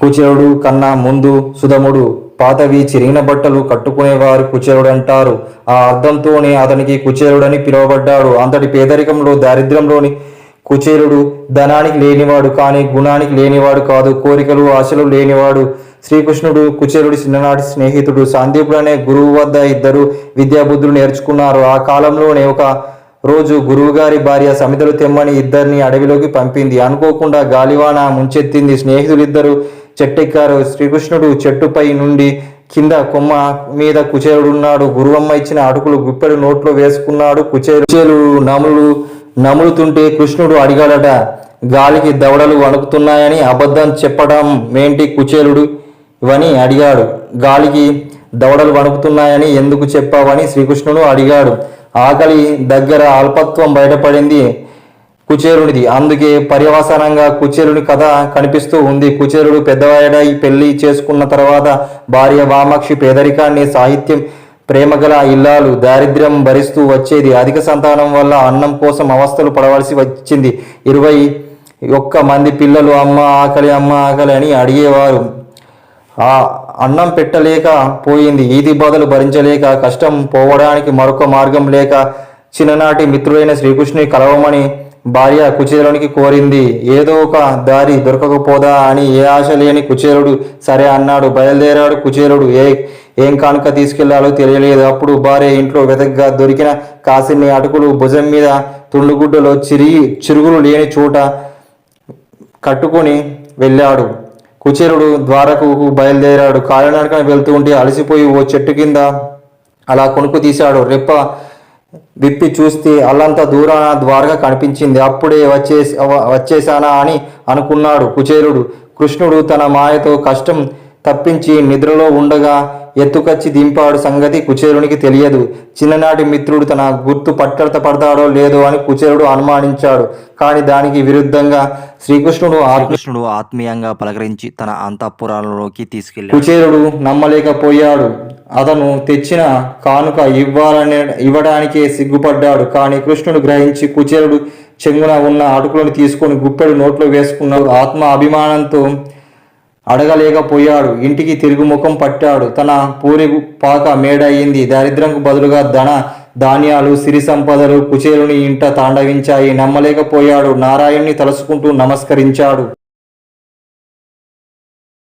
కుచేరుడు కన్నా ముందు సుధముడు పాతవి చిరిగిన బట్టలు కట్టుకునేవారు కుచేరుడు అంటారు. ఆ అర్థంతోనే అతనికి కుచేరుడని పిలువబడ్డాడు. అంతటి పేదరికంలో దారిద్ర్యంలోని కుచేరుడు ధనానికి లేనివాడు కానీ గుణానికి లేనివాడు కాదు కోరికలు ఆశలు లేనివాడు. శ్రీకృష్ణుడు కుచేరుడి చిన్ననాటి స్నేహితుడు సాందీపుడు అనే గురువు వద్ద ఇద్దరు విద్యాబుద్ధులు నేర్చుకున్నారు. ఆ కాలంలోనే ఒక రోజు గురువుగారి భార్య సమితలు తెమ్మని ఇద్దరిని అడవిలోకి పంపింది. అనుకోకుండా గాలివాన ముంచెత్తింది. స్నేహితులిద్దరూ చెట్టెక్కారు. శ్రీకృష్ణుడు చెట్టుపై నుండి కింద కొమ్మ మీద కుచేరుడున్నాడు. గురువమ్మ ఇచ్చిన అటుకులు గుప్పెడు నోట్లో వేసుకున్నాడు. కుచేరు కుచేలు నములు నములుతుంటే కృష్ణుడు అడిగాడట గాలికి దవడలు వణుకుతున్నాయని అబద్ధం చెప్పడం మేంటి కుచేలుడు ఇవని అడిగాడు గాలికి దవడలు వణుకుతున్నాయని ఎందుకు చెప్పావని శ్రీకృష్ణుడు అడిగాడు. ఆకలి దగ్గర అల్పత్వం బయటపడింది. కుచేరునిది. అందుకే పర్యవసానంగా కుచేరుని కథ కనిపిస్తూ ఉంది. కుచేరుడు పెద్దవాడై పెళ్ళి చేసుకున్న తర్వాత భార్య వామాక్షి పేదరికాన్ని సాహిత్యం ప్రేమగల ఇల్లాలు దారిద్ర్యం భరిస్తూ వచ్చేది. అధిక సంతానం వల్ల అన్నం కోసం అవస్థలు పడవలసి వచ్చింది. ఇరవై ఒక్క మంది పిల్లలు అమ్మ ఆకలి అమ్మ ఆకలి అని అడిగేవారు. ఆ అన్నం పెట్టలేక పోయింది. ఈది బాధలు భరించలేక కష్టం పోవడానికి మరొక మార్గం లేక చిన్ననాటి మిత్రుడైన శ్రీకృష్ణుని కలవమని భార్య కుచేరునికి కోరింది ఏదో ఒక దారి దొరకకపోదా అని ఏ ఆశ లేని కుచేరుడు సరే అన్నాడు బయలుదేరాడు కుచేరుడు ఏ ఏం కానుక తీసుకెళ్ళాలో తెలియలేదు. అప్పుడు భార్య ఇంట్లో వెతగ్గా దొరికిన కాసిన్ని అటుకులు భుజం మీద తుండుగుడ్డలో చిరిగి చిరుగులు లేని చోట కట్టుకొని వెళ్ళాడు. కుచేరుడు ద్వారకు బయలుదేరాడు. కాలినడకన వెళ్తూ ఉంటే అలసిపోయి ఓ చెట్టు కింద అలా కొనుక్కు తీశాడు. రెప్ప విప్పి చూస్తే అల్లంత దూరాన ద్వారక కనిపించింది. అప్పుడే వచ్చే వచ్చేసానా అని అనుకున్నాడు కుచేరుడు. కృష్ణుడు తన మాయతో కష్టం తప్పించి నిద్రలో ఉండగా ఎత్తుకచ్చి దింపాడు సంగతి కుచేరునికి తెలియదు. చిన్ననాటి మిత్రుడు తన గుర్తు పట్టడత పడతాడో లేదో అని కుచేరుడు అనుమానించాడు. కానీ దానికి విరుద్ధంగా శ్రీకృష్ణుడు ఆత్మ కృష్ణుడు ఆత్మీయంగా పలకరించి తన అంతఃపురాలలోకి తీసుకెళ్ళాడు. కుచేరుడు నమ్మలేకపోయాడు. అతను తెచ్చిన కానుక ఇవ్వాలనే ఇవ్వడానికే సిగ్గుపడ్డాడు. కానీ కృష్ణుడు గ్రహించి కుచేరుడు చెంగున ఉన్న అటుకులను తీసుకొని గుప్పెడు నోట్లో వేసుకున్నాడు. ఆత్మ అభిమానంతో అడగలేకపోయాడు. ఇంటికి తిరుగుముఖం పట్టాడు. తన పూరి పాక మేడ అయింది బదులుగా ధన ధాన్యాలు సిరి సంపదలు కుచేలుని ఇంట తాండవించాయి. నమ్మలేకపోయాడు. నారాయణ్ణి తలుసుకుంటూ నమస్కరించాడు.